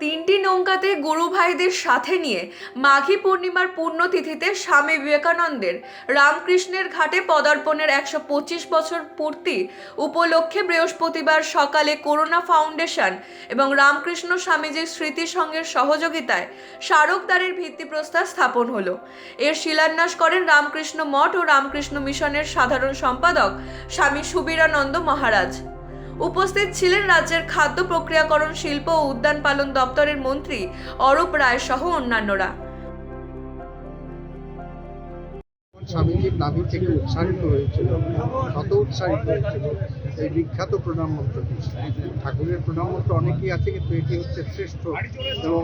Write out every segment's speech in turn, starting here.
তিনটি নৌকাতে গুরু ভাইদের সাথে নিয়ে মাঘী পূর্ণিমার পুণ্যতিথিতে স্বামী বিবেকানন্দের রামকৃষ্ণের ঘাটে পদার্পণের একশো পঁচিশ বছর পূর্তি উপলক্ষে বৃহস্পতিবার সকালে করোনা ফাউন্ডেশন এবং রামকৃষ্ণ স্বামীজির স্মৃতি সংঘের সহযোগিতায় স্মারকদ্বারের ভিত্তিপ্রস্তর স্থাপন হলো। এর শিলান্যাস করেন রামকৃষ্ণ মঠ ও রামকৃষ্ণ মিশনের সাধারণ সম্পাদক স্বামী সুবীরানন্দ মহারাজ। উপস্থিত ছিলেন রাজ্যের খাদ্য প্রক্রিয়াকরণ, শিল্প ও উদ্যান পালন দপ্তরের মন্ত্রী অরূপ রায় সহ অন্যান্যরা। স্বামীজির নাভি থেকে উচ্চারিত হয়েছিল, শত উচ্চারিত হয়েছিল এই বিখ্যাত প্রণাম মন্ত্রটি ঠাকুরের প্রণাম মন্ত্র অনেকেই আছে, কিন্তু এটি হচ্ছে শ্রেষ্ঠ এবং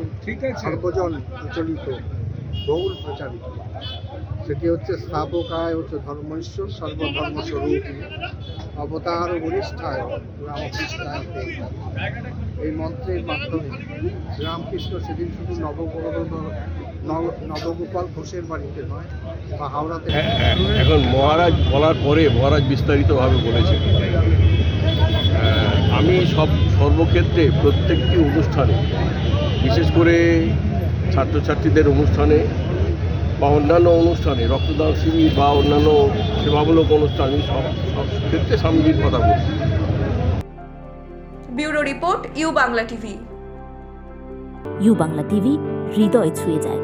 সর্বজন প্রচলিত, বহুল প্রচারিত। সেটি হচ্ছে স্থাপকায় হচ্ছে ধর্মশ্বর সর্বধর্ম স্বরূপ অবতার বরিষ্ঠায় রামকৃষ্ণায় এই মন্ত্রের মাধ্যমে শ্রীরামকৃষ্ণ সেদিন শুধু নবগোপাল নব- নবগোপাল ঘোষের বাড়িতে নয় বা হাওড়াতে হ্যাঁ, হ্যাঁ, এখন মহারাজ বলার পরে মহারাজ বিস্তারিতভাবে বলেছেন। আমি সব সর্বক্ষেত্রে প্রত্যেকটি অনুষ্ঠানে বিশেষ করে ছাত্রছাত্রীদের অনুষ্ঠানে বা অন্যান্য অনুষ্ঠানে রক্তদান শিবির বা অন্যান্য সেবামূলক অনুষ্ঠানে সব সব ক্ষেত্রে স্বামীজির কথা বলছি। Bureau report U Bangla TV. U Bangla TV হৃদয় ছুঁয়ে যায়।